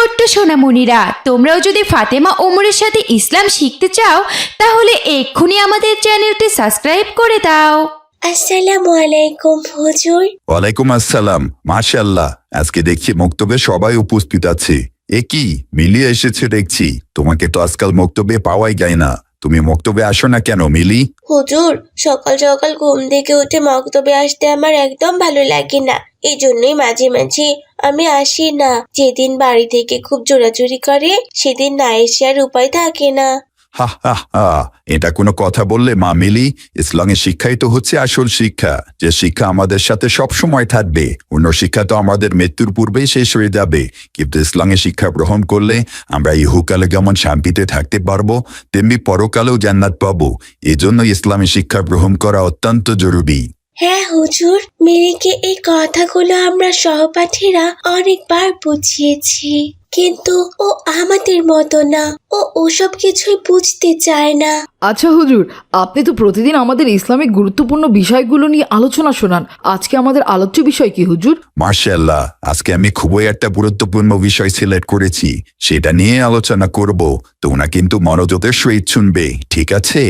ছোট্ট সোনামণিরা তোমরাও যদি ফাতেমা ওমরের সাথে ইসলাম শিখতে চাও তাহলে এক্ষুনি আমাদের চ্যানেলটি সাবস্ক্রাইব করে দাও। আসসালামু আলাইকুম হুজুর। ওয়ালাইকুম আসসালাম মাশাল্লাহ আজকে দেখছি মক্তবে সবাই উপস্থিত আছে। এ কি? মিলিয়ে এসেছে দেখছি। তোমাকে তো আজকাল মক্তবে পাওয়াই যায় না। তুমি মক্তবে আসো না কেন মিলি? হুজুর সকাল সকাল ঘুম থেকে উঠে মক্তবে আসতে আমার একদম ভালো লাগে না। এই জন্যই মাঝে মাঝে আমি আসি না। যেদিন বাড়ি থেকে খুব জোরাজুরি করে, সেদিন না এসে আর উপায় থাকে না। হা হা হা, এটা কোনো কথা বললে মা মিলি? ইসলামের শিক্ষাই তো হচ্ছে আসল শিক্ষা, যে শিক্ষা আমাদের সাথে সব সময় থাকবে। অন্য শিক্ষা তো আমাদের মৃত্যুর পূর্বেই শেষ হয়ে যাবে। কিন্তু ইসলামের শিক্ষা গ্রহণ করলে আমরা ইহুকালে যেমন শান্তিতে থাকতে পারব, তেমনি পরকালেও জান্নাত পাবো। এজন্য ইসলামী শিক্ষা গ্রহণ করা অত্যন্ত জরুরি। হ্যাঁ হুজুর। মিলিকে এই কথাগুলো আমরা সহপাঠীরা অনেকবার বুঝিয়েছি। কিন্তু ও আমাদের মতো না। ও ওসব কিছুই বুঝতে চায় না। আচ্ছা হুজুর আপনি তো প্রতিদিন আমাদের ইসলামিক গুরুত্বপূর্ণ বিষয়গুলো নিয়ে আলোচনা শোনান। আজকে আমাদের আলোচ্য বিষয় কি হুজুর? মার্শাল্লাহ আজকে আমি খুবই একটা গুরুত্বপূর্ণ বিষয় সিলেক্ট করেছি। সেটা নিয়ে আলোচনা করব। তোমরা কিন্তু মনোযোগের সহিত শুনবে ঠিক আছে?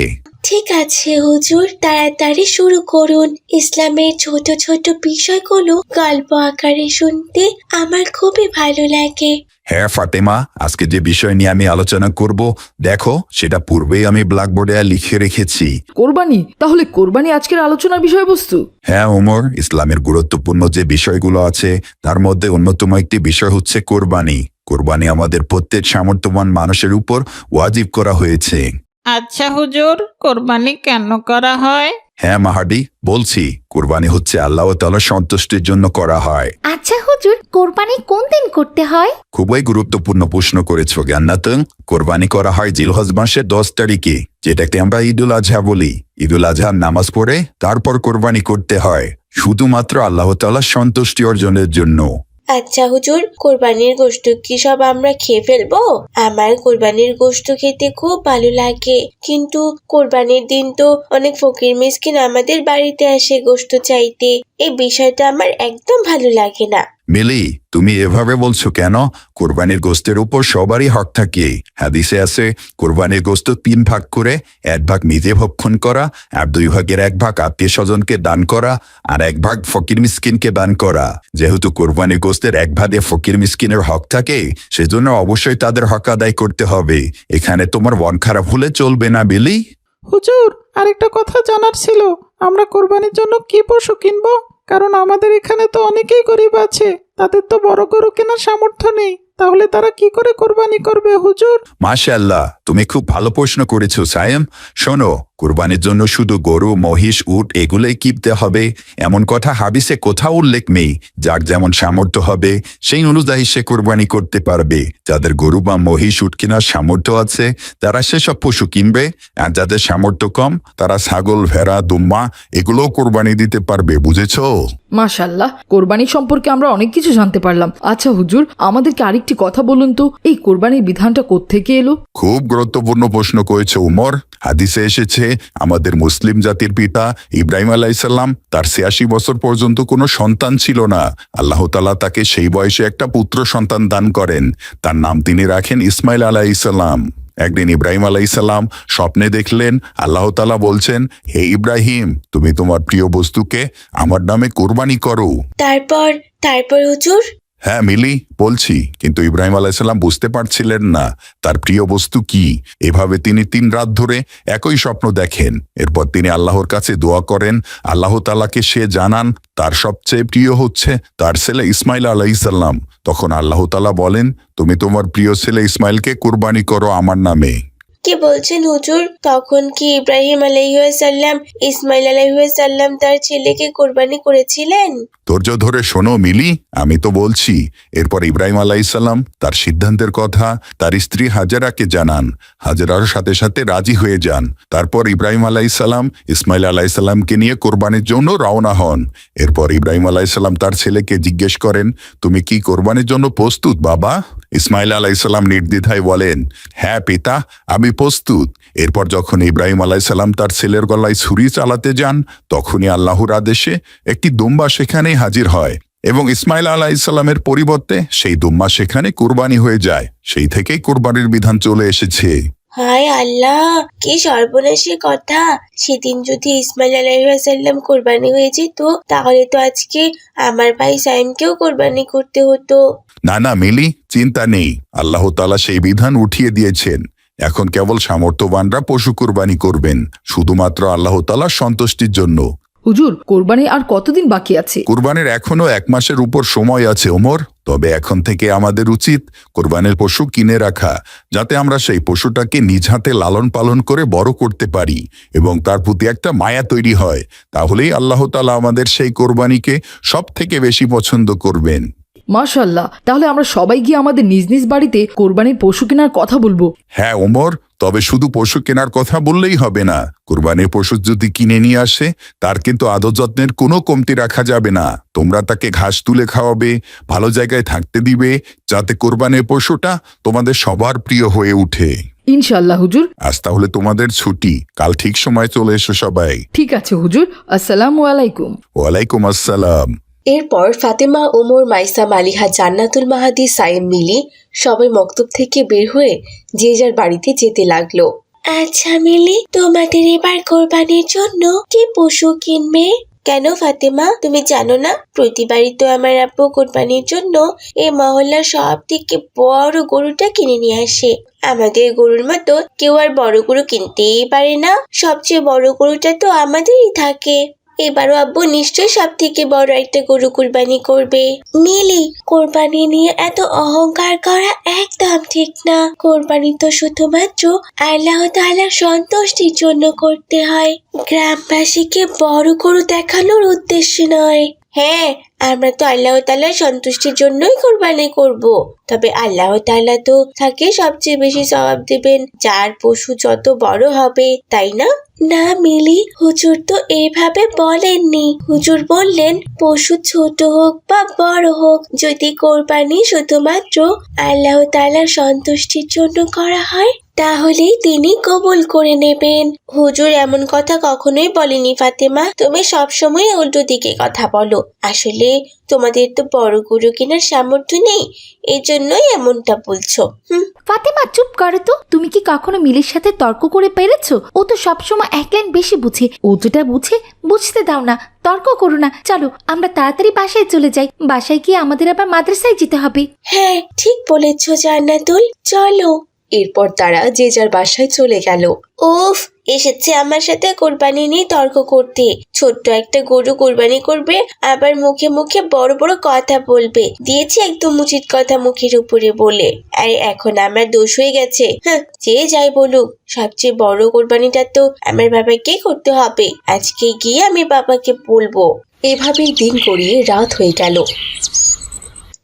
ঠিক আছে হুজুর তাড়াতাড়ি শুরু করুন। ইসলামের ছোট ছোট বিষয়গুলো গল্প আকারে শুনতে আমার খুবই ভালো লাগে। হ্যাঁ ফাতেমা আজকে যে বিষয় নিয়ে আমি আলোচনা করব দেখো সেটা পূর্বেই আমি ব্ল্যাকবোর্ডে লিখে রেখেছি। কোরবানি? তাহলে কোরবানি আজকের আলোচনার বিষয়বস্তু। হ্যাঁ ওমর ইসলামের গুরুত্বপূর্ণ যে বিষয়গুলো আছে তার মধ্যে অন্যতম একটি বিষয় হচ্ছে কোরবানি। কোরবানি আমাদের প্রত্যেক সামর্থ্যবান মানুষের উপর ওয়াজিব করা হয়েছে। আচ্ছা হুজুর কোরবানি কেন করা হয়? হ্যাঁ মাহাডি বলছি কোরবানি হচ্ছে আল্লাহ তাআলার সন্তুষ্টির জন্য করা হয়। আচ্ছা হুজুর কোরবানি কোন দিন করতে হয়? খুবই গুরুত্বপূর্ণ প্রশ্ন করেছ জ্ঞানাতং কোরবানি করা হয় জিলহজ মাসের দশ তারিখে যেটাকে আমরা ঈদুল আজহা বলি। ঈদুল আজহার নামাজ পড়ে তারপর কোরবানি করতে হয় শুধুমাত্র আল্লাহ তাআলার সন্তুষ্টি অর্জনের জন্য। আচ্ছা হুজুর, কোরবানির গোশত কি সব আমরা খেয়ে ফেলব? আমার কোরবানির গোশত খেতে খুব ভালো লাগে। কিন্তু কোরবানির দিন তো অনেক ফকির মিসকিন আমাদের বাড়িতে আসে গোশত চাইতে। এই বিষয়টা আমার একদম ভালো লাগে না। মিলি, তুমি এভাবে বলছো কেন? কোরবানির গোস্তের উপর সবারই হক থাকে। হাদিসে আছে, কোরবানির গোস্ত তিন ভাগ করে, এক ভাগ নিজে ভক্ষণ করা, আর দুই ভাগের এক ভাগ আত্মীয় স্বজনকে দান করা, আর এক ভাগ ফকির মিসকিনকে দান করা। যেহেতু কোরবানির গোস্তের এক ভাগে ফকির মিসকিনের হক থাকে, সেজন্য অবশ্যই তাদের হক আদায় করতে হবে। এখানে তোমার মন খারাপ হলে চলবে না বিলি হুজুর, আরেকটা কথা জানার ছিল। আমরা কোরবানির জন্য কি পশু কিনবো? কারণ আমাদের এখানে তো অনেকেই গরিব আছে তাদের তো বড় গরু কেনার সামর্থ্য নেই। তাহলে তারা কি করে কোরবানি করবে হুজুর? মাশাল্লাহ তুমি খুব ভালো প্রশ্ন করেছ সায়েম। শোনো কুরবানির জন্য শুধু গরু মহিষ উট এগুলোই কিনতে হবে। এমন কথা হাবিসে কোথাও উল্লেখ নেই। যার যেমন সামর্থ্য হবে সেই অনুযায়ী সে কোরবানি করতে পারবে। যাদের গরু বা মহিষ উট কেনার সামর্থ্য আছে তারা সেসব পশু কিনবে। আর যাদের সামর্থ্য কম তারা ছাগল ভেড়া দুম্মা এগুলোও কোরবানি দিতে পারবে বুঝেছ? মাশাল্লাহ কোরবানি সম্পর্কে আমরা অনেক কিছু জানতে পারলাম। আচ্ছা হুজুর আমাদেরকে আরেকটি কথা বলুন তো এই কোরবানির বিধানটা কোত্থেকে এলো? খুব গুরুত্বপূর্ণ প্রশ্ন করেছে উমর। হাদিসে এসেছে আমাদের মুসলিম জাতির পিতা ইব্রাহিম আলাইসাল্লাম তার ছিয়াশি বছর পর্যন্ত কোনো সন্তান ছিল না। আল্লাহ তালা তাকে সেই বয়সে একটা পুত্র সন্তান দান করেন। তার নাম তিনি রাখেন ইসমাইল আলাইসাল্লাম একদিন ইব্রাহিম আলাইসাল্লাম স্বপ্নে দেখলেন আল্লাহ তালা বলছেন হে ইব্রাহিম তুমি তোমার প্রিয় বস্তুকে আমার নামে কোরবানি করো। তারপর তারপর হুজুর? হ্যাঁ মিলি, বলছি, কিন্তু ইব্রাহিম আলাইসাল্লাম বুঝতে পারছিলেন না তার প্রিয় বস্তু কি। এভাবে তিনি তিন রাত ধরে একই স্বপ্ন দেখেন। এরপর তিনি আল্লাহর কাছে দোয়া করেন, আল্লাহ তালাকে সে জানান, তার সবচেয়ে প্রিয় হচ্ছে তার ছেলে ইসমাইল আলাইসাল্লাম তখন আল্লাহ তালা বলেন, তুমি তোমার প্রিয় ছেলে ইসমাইলকে কুরবানি করো আমার নামে। কি বলছেন হুজুর? তখন কি ইব্রাহিম আলাইসাল্লাম ইসমাইল আলাইসাল্লাম তার ছেলেকে কোরবানি করেছিলেন? ধৈর্য ধরে শোনো মিলি, আমি তো বলছি, এরপর ইব্রাহিম আলাইসাল্লাম তার সিদ্ধান্তের কথা, তার স্ত্রী হাজারাকে জানান, হাজারার সাথে সাথে রাজি হয়ে যান। তারপর ইব্রাহিম আলাইসাল্লাম ইসমাইল আলাইসাল্লামকে নিয়ে কোরবানির জন্য রওনা হন। এরপর ইব্রাহিম আলাইসাল্লাম তার ছেলেকে জিজ্ঞেস করেন, তুমি কি কোরবানির জন্য প্রস্তুত, বাবা? ইসমাইল আলাইসাল্লাম নির্দ্বিধায় বলেন হ্যাঁ পিতা, আমি প্রস্তুত। এরপর যখন ইব্রাহিম আলাইসাল্লাম তার ছেলের গলায় ছুরি চালাতে যান তখনই আল্লাহর আদেশে একটি দুম্বা সেখানেই হাজির হয় এবং ইসমাইল আলাহ ইসলামের পরিবর্তে সেই দুম্মা সেখানে কুরবানি হয়ে যায়। সেই থেকেই কুরবানির বিধান চলে এসেছে। হায় আল্লাহ কি সর্বনাশী কথা। সেদিন যদি ইসমাইল আলাইসাল্লাম কোরবানি হয়ে যেত তাহলে তো আজকে আমার ভাই সাইমকেও কোরবানি করতে হতো। না না মিলি চিন্তা নেই। আল্লাহ তালা সেই বিধান উঠিয়ে দিয়েছেন। এখন কেবল সামর্থ্যবানরা পশু কুরবানি করবেন শুধুমাত্র আল্লাহ তালার সন্তুষ্টির জন্য। হুজুর কোরবানি আর কতদিন বাকি আছে? কুরবানির এখনও এক মাসের উপর সময় আছে ওমর। তবে এখন থেকে আমাদের উচিত কোরবানির পশু কিনে রাখা যাতে আমরা সেই পশুটাকে নিজ হাতে লালন পালন করে বড় করতে পারি এবং তার প্রতি একটা মায়া তৈরি হয়। তাহলেই আল্লাহ তালা আমাদের সেই কোরবানিকে সব থেকে বেশি পছন্দ করবেন। মাশাল্লাহ তাহলে আমরা সবাই গিয়ে আমাদের নিজ নিজ বাড়িতে কোরবানির পশু কেনার কথা বলব? হ্যাঁ ওমর তবে শুধু পশু কেনার কথা বললেই হবে না। কোরবানির পশু যদি কিনে নিয়ে আসে তার কিন্তু আদর যত্নের কোনো কমতি রাখা যাবে না। তোমরা তাকে ঘাস তুলে খাওয়াবে ভালো জায়গায় থাকতে দিবে যাতে কোরবানির পশুটা তোমাদের সবার প্রিয় হয়ে উঠে। ইনশাল্লাহ হুজুর। আজ তাহলে তোমাদের ছুটি। কাল ঠিক সময় চলে এসো সবাই। ঠিক আছে হুজুর। আসসালামু আলাইকুম। ওয়ালাইকুম আসসালাম। এরপর ফাতেমা ওমর মাইসা মালিহা জান্নাতুল মাহাদি সাইম মিলি সবাই মক্তব থেকে বের হয়ে যে যার বাড়িতে যেতে লাগল। আচ্ছা মিলি, তোমাদের এবার কোরবানির জন্য কি পশু কিনবে? কেন ফাতেমা, তুমি জানো না? প্রতিবারই তো আমার আব্বু কোরবানির জন্য এই মহল্লার সব থেকে বড় গরুটা কিনে নিয়ে আসে। আমাদের গরুর মতো কেউ আর বড় গরু কিনতেই পারে না। সবচেয়ে বড় গরুটা তো আমাদেরই থাকে। এবারও আব্বু নিশ্চয়ই সব থেকে বড় একটা গরু কুরবানি করবে। মিলি, কোরবানি নিয়ে এত অহংকার করা একদম ঠিক না। কোরবানি তো শুধুমাত্র আল্লাহ তাআলার সন্তুষ্টির জন্য করতে হয়। গ্রামবাসীকে বড় গরু দেখানোর উদ্দেশ্য নয়। হ্যাঁ আমরা তো আল্লাহ তাআলার সন্তুষ্টির জন্যই কোরবানি করব। তবে আল্লাহ তাআলা তো তাকে সবচেয়ে বেশি স্বভাব দেবেন, যার পশু যত বড় হবে, তাই না? না, মিলি, হুজুর তো এভাবে বলেননি। হুজুর বললেন, পশু ছোট হোক বা বড় হোক, যদি কোরবানি শুধুমাত্র আল্লাহ তাআলার সন্তুষ্টির জন্য করা হয় তাহলেই তিনি কবুল করে নেবেন। হুজুর এমন কথা কখনোই বলেনি ফাতেমা। তুমি সবসময় উল্টো দিকে কথা বলো। আসলে তোমাদের তো বড় গুরু কেনার সামর্থ্য নেই। এই জন্যই এমনটা বলছো। হুম। ফাতেমা চুপ করো তো। তুমি কি কখনো মিলির সাথে তর্ক করে পেরেছ? ও তো সবসময় এক লাইন বেশি বুঝে। ও যেটা বুঝে বুঝতে দাও না। তর্ক করো না। চলো আমরা তাড়াতাড়ি বাসায় চলে যাই। বাসায় গিয়ে আমাদের আবার মাদ্রাসায় যেতে হবে। হ্যাঁ ঠিক বলেছ জান্নাতুল। চলো। এরপর তারা যে যার বাসায় চলে গেল। উফ এসেছে আমার সাথে কোরবানি নিয়ে তর্ক করতে। ছোট্ট একটা গরু কোরবানি করবে আবার মুখে মুখে বড় বড় কথা বলবে। দিয়েছি একদম উচিত কথা মুখের উপরে বলে। আর এখন আমার দোষ হয়ে গেছে। হ্যাঁ যে যাই বলুক সবচেয়ে বড় কোরবানিটা তো আমার বাবাকে করতে হবে। আজকে গিয়ে আমি বাবাকে বলব। এভাবেই দিন গড়িয়ে রাত হয়ে গেল।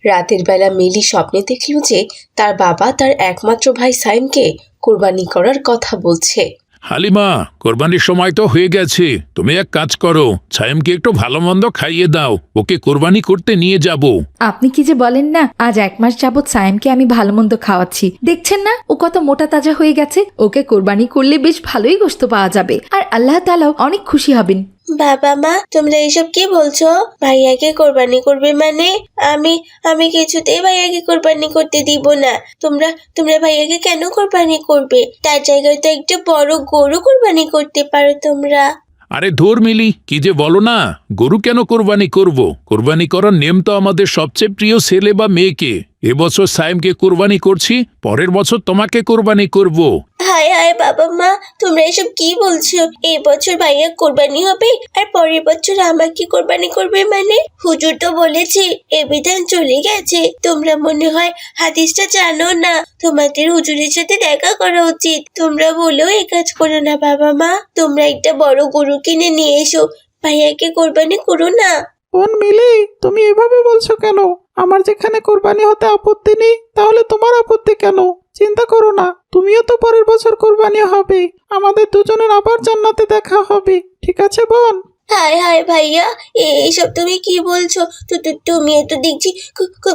রাতের বেলা মিলি স্বপ্নে দেখল যে তার বাবা তার একমাত্র ভাই সাইমকে কোরবানি করার কথা বলছে। হালিমা কোরবানির সময় তো হয়ে গেছে। তুমি এক কাজ করো ছায়েমকে একটু ভালো মন্দ খাইয়ে দাও। ওকে কোরবানি করতে নিয়ে যাব। আপনি কি যে বলেন না আজ এক মাস যাবৎ সায়েমকে আমি ভালো মন্দ খাওয়াচ্ছি। দেখছেন না ও কত মোটা তাজা হয়ে গেছে। ওকে কোরবানি করলে বেশ ভালোই গোস্ত পাওয়া যাবে। আর আল্লাহ তালাও অনেক খুশি হবেন। বাবা মা, তোমরা এসব কি বলছো? ভাইয়াকে কোরবানি করবে মানে? আমি আমি কিছুতেই ভাইয়াকে কোরবানি করতে দিব না। তোমরা তোমরা ভাইয়াকে কেন কোরবানি করবে? তার জায়গায় তো একটা বড় গরু কোরবানি করতে পারো তোমরা। আরে ধর মিলি, কি যে বলো না? গরু কেন কোরবানি করব? কোরবানি করার নেম তো আমাদের সবচেয়ে প্রিয় ছেলে বা মেয়েকে। এবছর সাইমকে কোরবানি করছি পরের বছর তোমাকে কোরবানি করব। হায় হায় বাবা মা তোমরা এসব কি বলছো? এই বছর ভাইয়া কোরবানি হবে আর পরের বছর আমাকে কোরবানি করবে মানে? হুজুর তো বলেছে এ বিধান চলে গেছে। তোমরা মনে হয় হাদিসটা জানো না। তোমাদের হুজুরের সাথে দেখা করা উচিত। তোমরা বলেও এ কাজ করো না বাবা মা। তোমরা একটা বড় গরু কিনে নিয়ে এসো। ভাইয়াকে কোরবানি করো না। বোন মিলি তুমি এভাবে বলছো কেন? আমার যেখানে কোরবানি হতে আপত্তি নেই, তাহলে তোমার আপত্তি কেন? চিন্তা করো না, তুমিও তো পরের বছর কোরবানি হবে। আমাদের দুজনের আবার জান্নাতে দেখা হবে, ঠিক আছে বোন? হায় হায় ভাইয়া এইসব তুমি কি বলছো? তো তো- তুমি তো দেখছি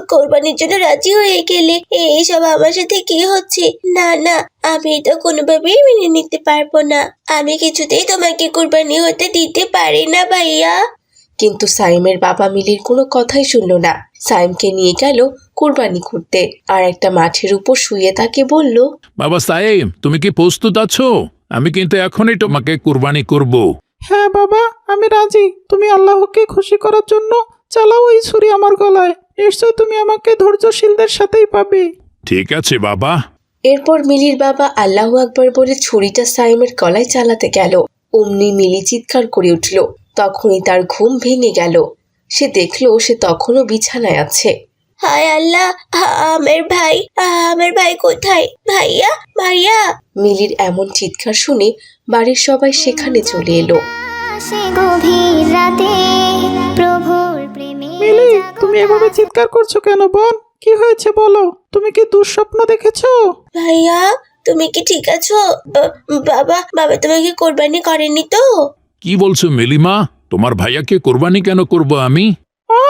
কোরবানির জন্য রাজি হয়ে গেলে এইসব আমার সাথে কি হচ্ছে? না না, আমি এটা কোনোভাবেই মেনে নিতে পারব না। আমি কিছুতেই তোমাকে কোরবানি হতে দিতে পারি না ভাইয়া। কিন্তু সাইমের বাবা মিলির কোনো কথাই শুনল না। সাইমকে নিয়ে গেল কোরবানি করতে। আর একটা মাঠের উপর শুয়ে তাকে বলল বাবা সাইম তুমি কি প্রস্তুত আছো? আমি কিন্তু এখনই তোমাকে কুরবানি করব। হ্যাঁ বাবা আমি রাজি। তুমি আল্লাহকে খুশি করার জন্য চালাও এই ছুরি আমার গলায়। নিশ্চয় তুমি আমাকে ধৈর্যশীলদের সাথেই পাবে। ঠিক আছে বাবা। এরপর মিলির বাবা আল্লাহ আকবর বলে ছুরিটা সাইমের গলায় চালাতে গেল। অমনি মিলি চিৎকার করে উঠল তখনই তার ঘুম ভেঙে গেল। সে দেখল সে তখনও বিছানায় আছে। হায় আল্লাহ আমার ভাই আমার ভাই কোথায়? ভাইয়া ভাইয়া। মিলির এমন চিৎকার শুনে বাড়ির সবাই সেখানে চলে এলো। সে গভীর রাতে প্রভুর প্রেমে মিলি তুমি এভাবে চিৎকার করছ কেন বোন? কি হয়েছে বলো? তুমি কি দুঃস্বপ্ন দেখেছ? ভাইয়া তুমি কি ঠিক আছো? বাবা বাবা তোমাকে কোরবানি করেনি তো? কি বলছো মিলিমা? তোমার ভাইয়াকে কোরবানি কেন করব আমি? ও,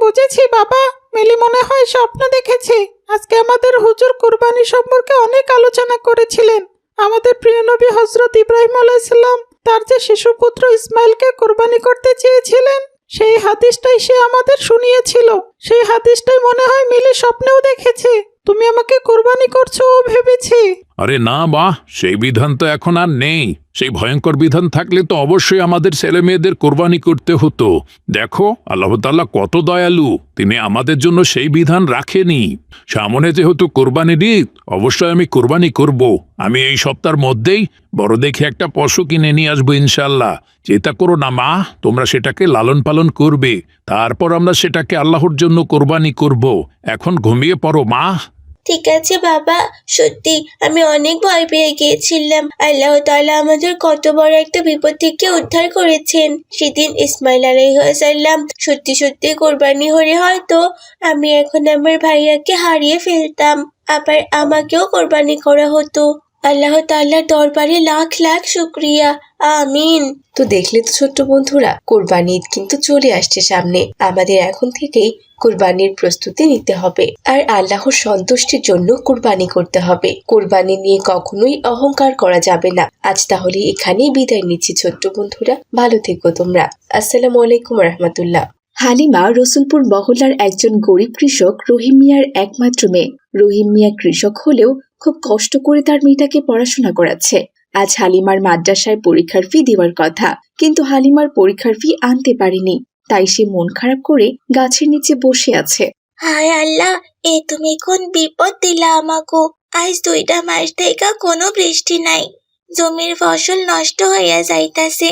বুঝেছি বাবা। মিলি মনে হয় স্বপ্ন দেখেছে। আজকে আমাদের হুজুর কোরবানি সম্পর্কে অনেক আলোচনা করেছিলেন। আমাদের প্রিয় নবী হজরত ইব্রাহিম আলাইসাল্লাম তার যে শিশুপুত্র ইসমাইলকে কোরবানি করতে চেয়েছিলেন, সেই হাদিসটাই সে আমাদের শুনিয়েছিল। সেই হাদিসটাই মনে হয় মিলি স্বপ্নেও দেখেছে। তুমি আমাকে কোরবানি করছ ও ভেবেছে। আরে না বা সেই বিধান তো এখন আর নেই। সেই ভয়ঙ্কর বিধান থাকলে তো অবশ্যই আমাদের ছেলে মেয়েদের কোরবানি করতে হতো। দেখো, আল্লাহ তাল্লাহ কত দয়ালু, তিনি আমাদের জন্য সেই বিধান রাখেনি। সামনে যেহেতু কোরবানি ঈদ, অবশ্যই আমি কোরবানি করব। আমি এই সপ্তাহের মধ্যেই বড় দেখে একটা পশু কিনে নিয়ে আসব ইনশাল্লাহ চিন্তা করো না, মা, তোমরা সেটাকে লালন পালন করবে। তারপর আমরা সেটাকে আল্লাহর জন্য কোরবানি করব। এখন ঘুমিয়ে পড়ো, মা। ঠিক আছে, বাবা। সত্যি, আমি অনেক ভয় পেয়ে গিয়েছিলাম। আল্লাহ তাআলা আমাদের কত বড় একটা বিপদ থেকে উদ্ধার করেছেন। সেদিন ইসমাইল আলাইসাল্লাম সত্যি সত্যি কোরবানি হলে হয়তো আমি এখন আমার ভাইয়াকে হারিয়ে ফেলতাম। আবার আমাকেও কোরবানি করা হতো। আল্লাহ তাআলার দরবারে লাখ লাখ শুক্রিয়া, আমিন। তো দেখলে তো ছোট্ট বন্ধুরা কোরবানি ঈদ কিন্তু চলে আসছে সামনে। আমাদের এখন থেকেই কোরবানির প্রস্তুতি নিতে হবে। আর আল্লাহর সন্তুষ্টির জন্য কোরবানি করতে হবে। কোরবানি নিয়ে কখনোই অহংকার করা যাবে না। আজ তাহলে এখানেই বিদায় নিচ্ছি ছোট্ট বন্ধুরা। ভালো থেকো তোমরা। আসসালামু আলাইকুম রহমতুল্লাহ। হালিমা রসুলপুর মহল্লার একজন গরিব কৃষক রহিম মিয়ার একমাত্র মেয়ে। রহিম মিয়া কৃষক হলেও খুব কষ্ট করে তার মেয়েটাকে পড়াশোনা করাচ্ছে। আজ হালিমার মাদ্রাসায় পরীক্ষার ফি দেওয়ার কথা, কিন্তু হালিমার পরীক্ষার ফি আনতে পারেনি। তাই সে মন খারাপ করে গাছের নিচে বসে আছে। হায় আল্লাহ, এ তুমি কোন বিপদ দিলা আমাকে? আজ দুইটা মাস থেকে কোনো বৃষ্টি নাই। জমির ফসল নষ্ট হইয়া যাইতাছে।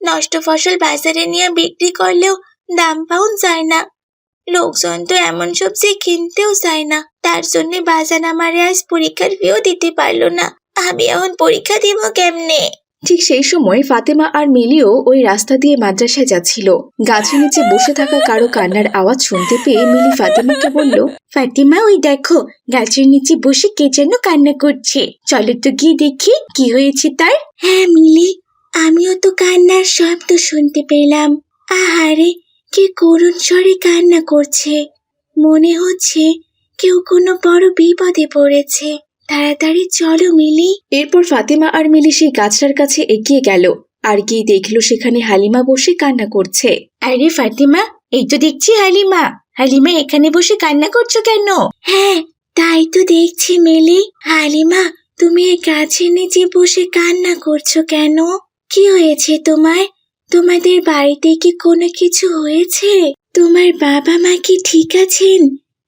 নষ্ট ফসল বাজারে নিয়ে বিক্রি করলেও দাম পাউন যায় না। লোকজন তো এমন সবজি কিনতেও যায় না। তার জন্য বাজার আমারে আজ পরীক্ষার ফিও দিতে পারল না। আমি এখন পরীক্ষা দিব কেমনে? ঠিক সেই সময় ফাতেমা আর মিলিও ওই রাস্তা দিয়ে মাদ্রাসায় যাচ্ছিল। গাছের নিচে বসে থাকা কারও কান্নার আওয়াজ শুনতে পেয়ে মিলি ফাতেমাকে বলল ফাতিমা ওই দেখো গাছের নিচে বসে কে যেন কান্না করছে। চলো তো গিয়ে দেখি কি হয়েছে তার? হ্যাঁ মিলি আমিও তো কান্নার শব্দ শুনতে পেলাম। আহারে কি করুণ স্বরে কান্না করছে। মনে হচ্ছে কেউ কোনো বড় বিপদে পড়েছে। তাড়াতাড়ি চলো মিলি। এরপর ফাতেমা আর মিলি সেই গাছটার কাছে এগিয়ে গেল। আর গিয়ে দেখল সেখানে হালিমা বসে কান্না করছে। আরে ফাতিমা এই তো দেখছি হালিমা। হালিমা এখানে বসে কান্না করছ কেন? হ্যাঁ তাই তো দেখছি মিলি। হালিমা তুমি এই গাছের নিচে বসে কান্না করছ কেন? কি হয়েছে তোমার? তোমাদের বাড়িতে কি কোনো কিছু হয়েছে? তোমার বাবা মা কি ঠিক আছেন?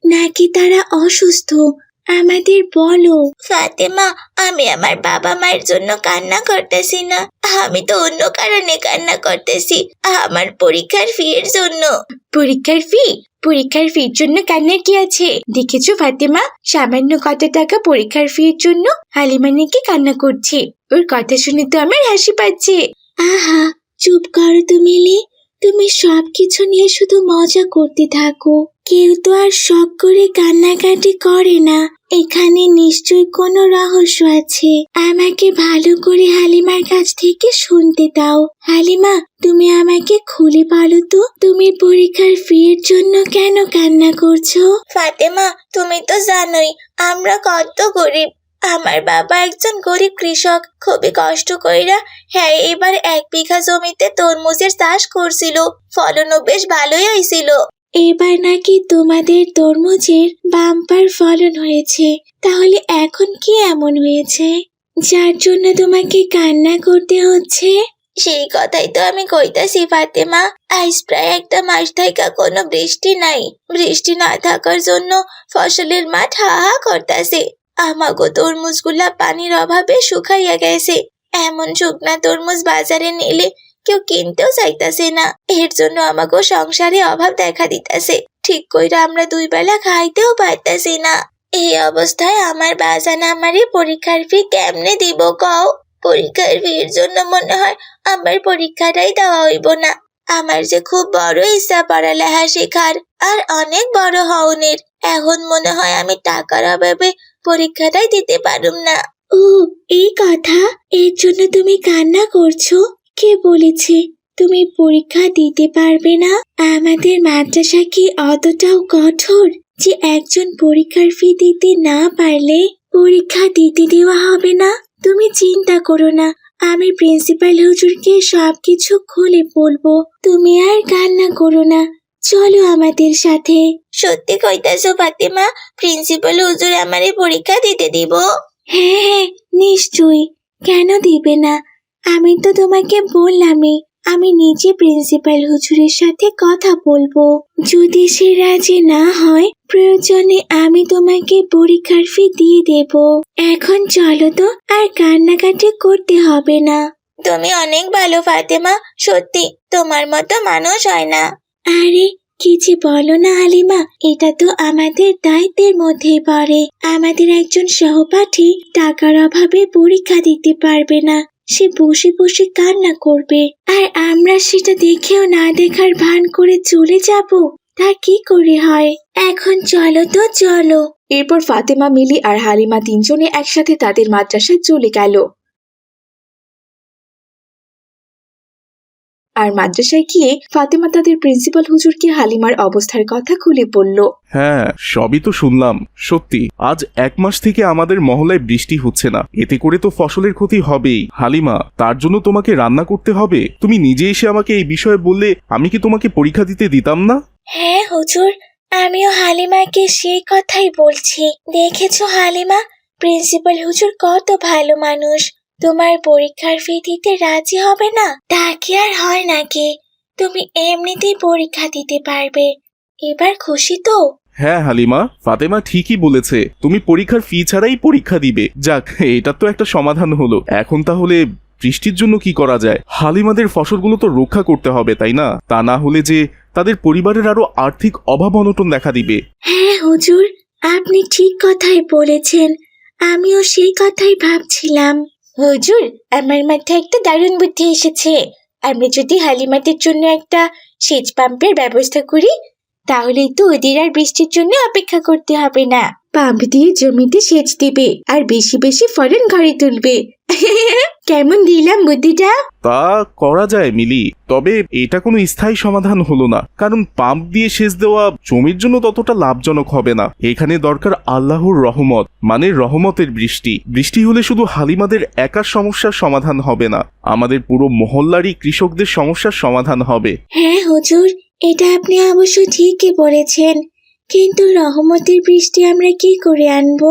নাকি তারা অসুস্থ? আমাদের বলো। ফাতেমা আমি আমার বাবা মায়ের জন্য কান্না করতেছি না। আমি তো অন্য কারণে কান্না করতেছি আমার পরীক্ষার ফি এর জন্য। পরীক্ষার ফি পরীক্ষার ফির জন্য কান্নার কি আছে? দেখেছ ফাতেমা? সামান্য কত টাকা পরীক্ষার ফির জন্য হালিমা নাকি কান্না করছে। ওর কথা শুনে তো আমার হাসি পাচ্ছে। আহা চুপ করো তুমি লি। তুমি সব কিছু নিয়ে শুধু মজা করতে থাকো। কেউ তো আর শখ করে কান্নাকাটি করে না। এখানে নিশ্চয় কোনো রহস্য আছে। আমাকে ভালো করে হালিমার কাছ থেকে শুনতে দাও। হালিমা, তুমি আমাকে খুলে বলো তো, তুমি পরীক্ষার ফির জন্য কেন কান্না করছ? ফাতেমা, তুমি তো জানোই, আমরা কত গরিব। আমার বাবা একজন গরিব কৃষক। খুবই কষ্ট কইরা হ্যাঁ এবার এক বিঘা জমিতে তরমুজের চাষ করছিল। ফলনও বেশ ভালোই হয়েছিল এবার নাকি তোমাদের তরমুজের বাম্পার ফলন হয়েছে। তাহলে এখন কি এমন হয়েছে? যার জন্য তোমাকে কান্না করতে হচ্ছে? সেই কথাই তো আমি কইতাছি, ফাতেমা। আজ প্রায় একটা মাস থাইকা কোনো বৃষ্টি নাই। বৃষ্টি না থাকার জন্য ফসলের মাঠ হা হা করতাছে। আমাগো তরমুজগুলা পানির অভাবে শুকাইয়া গেছে। এমন শুকনা তরমুজ বাজারে নিলে কেউ কিনতেও চাইতাছে না। এর জন্য আমাগো সংসারে অভাব দেখা দিতাছে। ঠিক কইরা আমরা দুই বেলা খাইতেও পারতাছি না। এই অবস্থায় আমার বাজান আমারে পরীক্ষার ফি কেমনে দিব কও? পরীক্ষার ফির জন্য মনে হয় আমার পরীক্ষাটাই দেওয়া হইব না। আমার যে খুব বড় ইচ্ছা পড়া পড়ালেখা শেখার, আর অনেক বড় হওনের। এখন মনে হয় আমি টাকার অভাবে পরীক্ষাটাই দিতে পারুম না। ও, এই কথা? এর জন্য তুমি কান্না করছ? কে বলেছে? তুমি পরীক্ষা দিতে পারবে না? আমাদের মাদ্রাসা কি অতটাও কঠোর যে একজন পরীক্ষার ফি দিতে না পারলে পরীক্ষা দিতে দেওয়া হবে না? তুমি চিন্তা করো না, আমি প্রিন্সিপাল হুজুরকে সবকিছু খুলে বলব। তুমি আর কান্না করো না চলো আমাদের সাথে। সত্যি কইতাছো ফাতেমা? প্রিন্সিপাল হুজুর আমারে পরীক্ষা দিতে দিব। হ্যাঁ হ্যাঁ নিশ্চয়ই। কেন দিবে না? আমি তো তোমাকে বললামই আমি নিজে প্রিন্সিপাল হুজুরের সাথে কথা বলব। যদি সে রাজি না হয় প্রয়োজনে আমি তোমাকে পরীক্ষার ফি দিয়ে দেব। এখন চলো তো আর কান্নাকাটি করতে হবে না। তুমি অনেক ভালো ফাতেমা। সত্যি তোমার মতো মানুষ হয় না। আরে কি যে বলো না হালিমা, এটা তো আমাদের দায়িত্বের মধ্যে পড়ে। আমাদের একজন সহপাঠী টাকার অভাবে পরীক্ষা দিতে পারবে না। সে বসে বসে কান্না করবে। আর আমরা সেটা দেখেও না দেখার ভান করে চলে যাব। তা কি করে হয়? এখন চলো তো, চলো। এরপর ফাতেমা, মিলি আর হালিমা তিনজনে একসাথে তাদের মাদ্রাসায় চলে গেল। আর মাদ্রাসায় গিয়ে ফাতেমা তাদের প্রিন্সিপাল হুজুরকে হালিমার অবস্থার কথা খুলে বলল। হ্যাঁ সবই তো শুনলাম। সত্যি আজ এক মাস থেকে আমাদের মহলায় বৃষ্টি হচ্ছে না। এতে করে তো ফসলের ক্ষতি হবেই। হালিমা তার জন্য তোমাকে রান্না করতে হবে? তুমি নিজে এসে আমাকে এই বিষয়ে বললে আমি কি তোমাকে পরীক্ষা দিতে দিতাম না? হ্যাঁ হুজুর আমিও হালিমাকে সেই কথাই বলছি। দেখেছ হালিমা? প্রিন্সিপাল হুজুর কত ভালো মানুষ। তোমার পরীক্ষার ফি দিতে রাজি হবে না? তা কি আর হয় নাকি? তুমি এমনিতেই পরীক্ষা দিতে পারবে। এবার খুশি তো? হ্যাঁ হালিমা ফাতেমা ঠিকই বলেছে। তুমি পরীক্ষার ফি ছাড়াই পরীক্ষা দিবে। যাক এটা তো একটা সমাধান হলো। এখন তাহলে বৃষ্টির জন্য কি করা যায়? হালিমাদের ফসলগুলো তো রক্ষা করতে হবে তাই না? তা না হলে যে তাদের পরিবারের আরও আর্থিক অভাব অনটন দেখা দিবে। হ্যাঁ হুজুর আপনি ঠিক কথাই বলেছেন। আমিও সেই কথাই ভাবছিলাম। হুজুর, আমার মাথায় একটা দারুণ বুদ্ধি এসেছে। আমরা যদি হালিমাদের জন্য একটা সেচ পাম্পের ব্যবস্থা করি, তাহলেই তো ওদের আর বৃষ্টির জন্য অপেক্ষা করতে হবে না। পাম্প দিয়ে জমিতে সেচ দিবে আর বেশি বেশি ফলন ঘরে তুলবে। কেমন দিলাম বুদ্ধিটা? তা করা যায় মিলি। তবে এটা কোনো স্থায়ী সমাধান হলো না। কারণ পাম্প দিয়ে সেচ দেওয়া জমির জন্য ততটা লাভজনক হবে না। এখানে দরকার আল্লাহর রহমত মানে রহমতের বৃষ্টি। বৃষ্টি হলে শুধু হালিমাদের একার সমস্যার সমাধান হবে না আমাদের পুরো মহল্লারই কৃষকদের সমস্যার সমাধান হবে। হ্যাঁ হুজুর এটা আপনি অবশ্য ঠিকই বলেছেন। কিন্তু রহমতের বৃষ্টি আমরা কি করে আনব?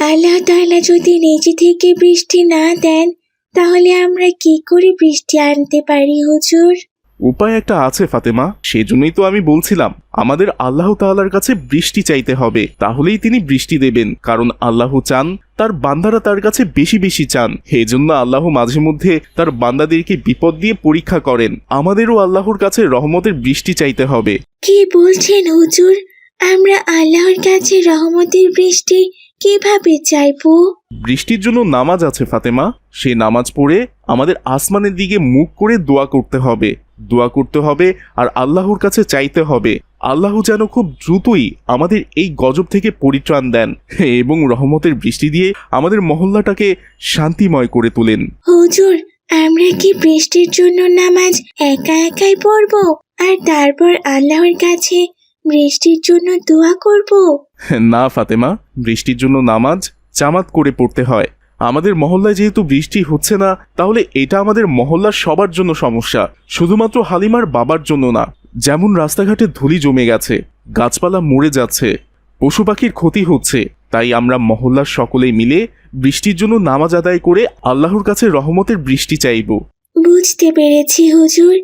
আল্লাহ তাআলা যদি নিজে থেকে বৃষ্টি না দেন তাহলে আমরা কি করে বৃষ্টি আনতে পারি হুজুর? উপায় একটা আছে ফাতেমা। সেজন্যই তো আমি বলছিলাম আমাদের আল্লাহ তাআলার কাছে বৃষ্টি চাইতে হবে তাহলেই তিনি বৃষ্টি দেবেন। কারণ আল্লাহ চান তার বান্দারা তার কাছে বেশি বেশি চান। জন্য আল্লাহ মাঝে মধ্যে তার বান্দাদেরকে বিপদ দিয়ে পরীক্ষা করেন। আমাদেরও আল্লাহর কাছে রহমতের বৃষ্টি চাইতে হবে। কি বলছেন হুজুর? আমরা আল্লাহর কাছে রহমতের বৃষ্টি কীভাবে চাইব? বৃষ্টির জন্য নামাজ আছে ফাতেমা। সেই নামাজ পড়ে আমাদের আসমানের দিকে মুখ করে দোয়া করতে হবে। দোয়া করতে হবে আর আল্লাহর কাছে চাইতে হবে। আল্লাহ যেন খুব দ্রুতই আমাদের এই গজব থেকে পরিত্রাণ দেন এবং রহমতের বৃষ্টি দিয়ে আমাদের মহল্লাটাকে শান্তিময় করে তোলেন। হুজুর আমরা কি বৃষ্টির জন্য নামাজ একা একাই পড়ব? আর তারপর আল্লাহর কাছে বৃষ্টির জন্য দোয়া করব। না ফাতেমা বৃষ্টির জন্য নামাজ জামাত করে পড়তে হয়। আমাদের মহল্লায় যেহেতু বৃষ্টি হচ্ছে না তাহলে এটা আমাদের মহল্লার সবার জন্য সমস্যা। শুধুমাত্র হালিমার বাবার জন্য না যেমন রাস্তাঘাটে ধুলি জমে গেছে গাছপালা মরে যাচ্ছে পশু পাখির ক্ষতি হচ্ছে তাই আমরা মহল্লার সকলে মিলে বৃষ্টির জন্য নামাজ আদায় করে আল্লাহর কাছে রহমতের বৃষ্টি চাইব। বুঝতে পেরেছি হুজুর।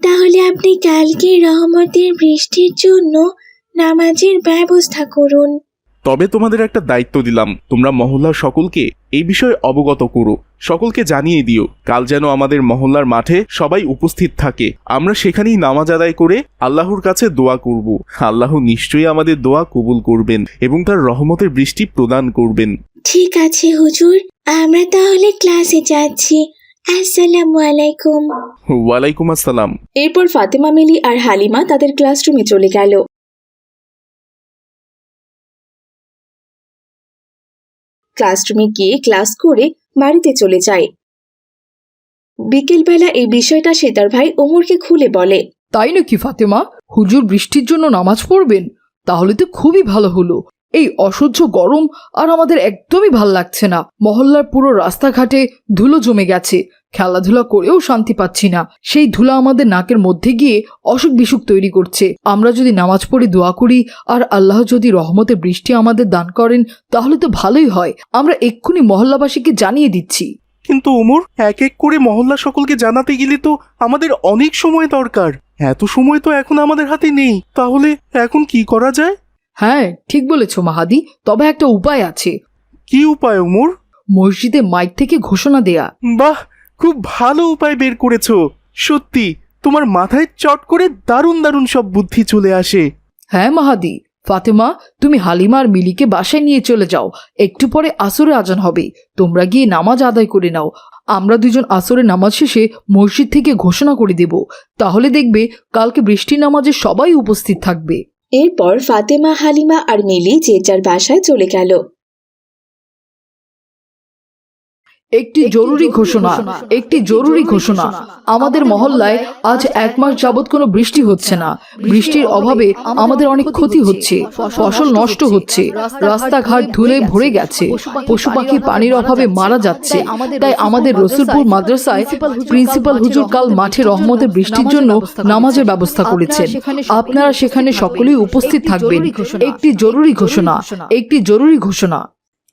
তাহলে আপনি কালকে রহমতের বৃষ্টির জন্য নামাজের ব্যবস্থা করুন। তবে তোমাদের একটা দায়িত্ব দিলাম। তোমরা মহল্লার সকলকে এই বিষয়ে অবগত করো। সকলকে জানিয়ে দিও কাল যেন আমাদের মহল্লার মাঠে সবাই উপস্থিত থাকে। আমরা সেখানেই নামাজ আদায় করে আল্লাহর কাছে দোয়া করব। আল্লাহ নিশ্চয়ই আমাদের দোয়া কবুল করবেন এবং তার রহমতের বৃষ্টি প্রদান করবেন। ঠিক আছে হুজুর। আমরা তাহলে ক্লাসে যাচ্ছি। আসসালামু আলাইকুম ওয়ালাইকুম আসসালাম। এরপর ফাতেমা মিলি আর হালিমা তাদের ক্লাসরুমে চলে গেল। ক্লাসরুমে গিয়ে ক্লাস করে বাড়িতে চলে যায়। বিকেলবেলা এই বিষয়টা সে তার ভাই ওমরকে খুলে বলে। তাই নাকি ফাতেমা? হুজুর বৃষ্টির জন্য নামাজ পড়বেন? তাহলে তো খুবই ভালো হলো। এই অসহ্য গরম আর আমাদের একদমই ভালো লাগছে না। মহল্লার পুরো রাস্তাঘাটে ধুলো জমে গেছে। খেলাধুলা করেও শান্তি পাচ্ছি না। সেই ধুলা আমাদের নাকের মধ্যে গিয়ে অসুখ বিসুখ তৈরি করছে। আমরা যদি নামাজ পড়ে দোয়া করি আর আল্লাহ যদি রহমতে বৃষ্টি আমাদের দান করেন, তাহলে তো ভালোই হয়। আমরা এক্ষুনি মহল্লাবাসীকে জানিয়ে দিচ্ছি। কিন্তু ওমর, এক এক করে মহল্লা সকলকে জানাতে গেলে তো আমাদের অনেক সময় দরকার। এত সময় তো এখন আমাদের হাতে নেই। তাহলে এখন কি করা যায়? হ্যাঁ ঠিক বলেছ মাহাদি তবে একটা উপায় আছে। কি উপায় ওমর মসজিদে মাইক থেকে ঘোষণা দেয়া। বাহ খুব ভালো উপায় বের করেছ। সত্যি তোমার মাথায় চট করে দারুণ দারুণ সব বুদ্ধি চলে আসে। হ্যাঁ মাহাদি ফাতেমা তুমি হালিমা আর মিলিকে বাসায় নিয়ে চলে যাও। একটু পরে আসরে আজান হবে। তোমরা গিয়ে নামাজ আদায় করে নাও। আমরা দুজন আসরে নামাজ শেষে মসজিদ থেকে ঘোষণা করে দেব। তাহলে দেখবে কালকে বৃষ্টি নামাজে সবাই উপস্থিত থাকবে। এরপর ফাতেমা হালিমা আর মিলি যে যার বাসায় চলে গেল। একটি জরুরি ঘোষণা একটি জরুরি ঘোষণা। আমাদের মহল্লায় আজ এক মাস যাবৎ কোনো বৃষ্টি হচ্ছে না। বৃষ্টির অভাবে আমাদের অনেক ক্ষতি হচ্ছে। ফসল নষ্ট হচ্ছে। রাস্তাঘাট ধুলে ভরে গেছে। পশু পাখি পানির অভাবে মারা যাচ্ছে। তাই আমাদের রসুলপুর মাদ্রাসায় প্রিন্সিপাল হুজুর কাল মাঠে রহমতের বৃষ্টির জন্য নামাজের ব্যবস্থা করেছেন। আপনারা সেখানে সকলেই উপস্থিত থাকবেন। একটি জরুরি ঘোষণা। একটি জরুরি ঘোষণা।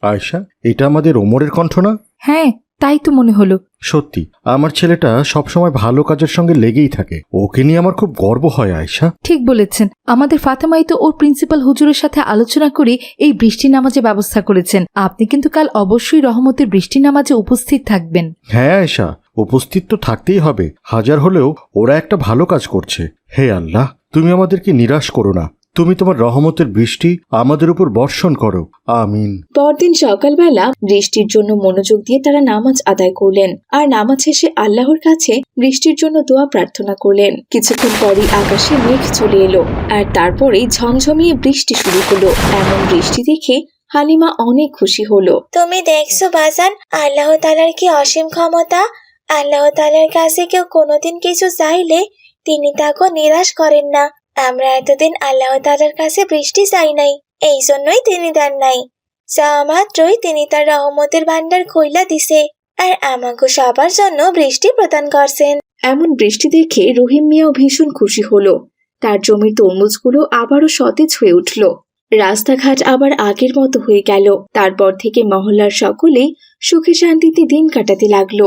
আয়শা এটা আমাদের ওমরের কণ্ঠ না হ্যাঁ তাই তো মনে হলো। সত্যি আমার ছেলেটা সবসময় ভালো কাজের সঙ্গে লেগেই থাকে। ওকে নিয়ে আমার খুব গর্ব হয় আয়শা। ঠিক বলেছেন। আমাদের ফাতেমাই তো ওর প্রিন্সিপাল হুজুরের সাথে আলোচনা করে এই বৃষ্টি নামাজে ব্যবস্থা করেছেন। আপনি কিন্তু কাল অবশ্যই রহমতের বৃষ্টি নামাজে উপস্থিত থাকবেন। হ্যাঁ আয়শা উপস্থিত তো থাকতেই হবে। হাজার হলেও ওরা একটা ভালো কাজ করছে। হে আল্লাহ তুমি আমাদেরকে নিরাশ করো না। তুমি তোমার রহমতের বৃষ্টি আমাদের উপর বর্ষণ করো। আমিন। পরদিন সকালবেলা বৃষ্টির জন্য মনোযোগ দিয়ে তারা নামাজ আদায় করলেন আর নামাজ শেষে আল্লাহর কাছে বৃষ্টির জন্য দোয়া প্রার্থনা করলেন। কিছুক্ষণ পরই আকাশে মেঘ চলে এলো আর তারপরেই ঝমঝমিয়ে বৃষ্টি শুরু হলো। এমন বৃষ্টি দেখে হালিমা অনেক খুশি হলো। তুমি দেখছ বাজান আল্লাহ তালার কি অসীম ক্ষমতা? আল্লাহ তালার কাছে কেউ কোনোদিন কিছু চাইলে তিনি তাকে নিরাশ করেন না। আমরা এতদিন আল্লাহ তালার কাছে বৃষ্টি চাই নাই, এই জন্যই তিনি দেন নাই। যা মাত্রই তিনি তার রহমতের ভান্ডার খইলা দিছে, আর আমাকে সবার জন্য বৃষ্টি প্রদান করছেন। এমন বৃষ্টি দেখে রহিম মিয়াও ভীষণ খুশি হলো। তার জমির তরমুজগুলো আবারও সতেজ হয়ে উঠল। রাস্তাঘাট আবার আগের মতো হয়ে গেল। তারপর থেকে মহল্লার সকলেই সুখে শান্তিতে দিন কাটাতে লাগল।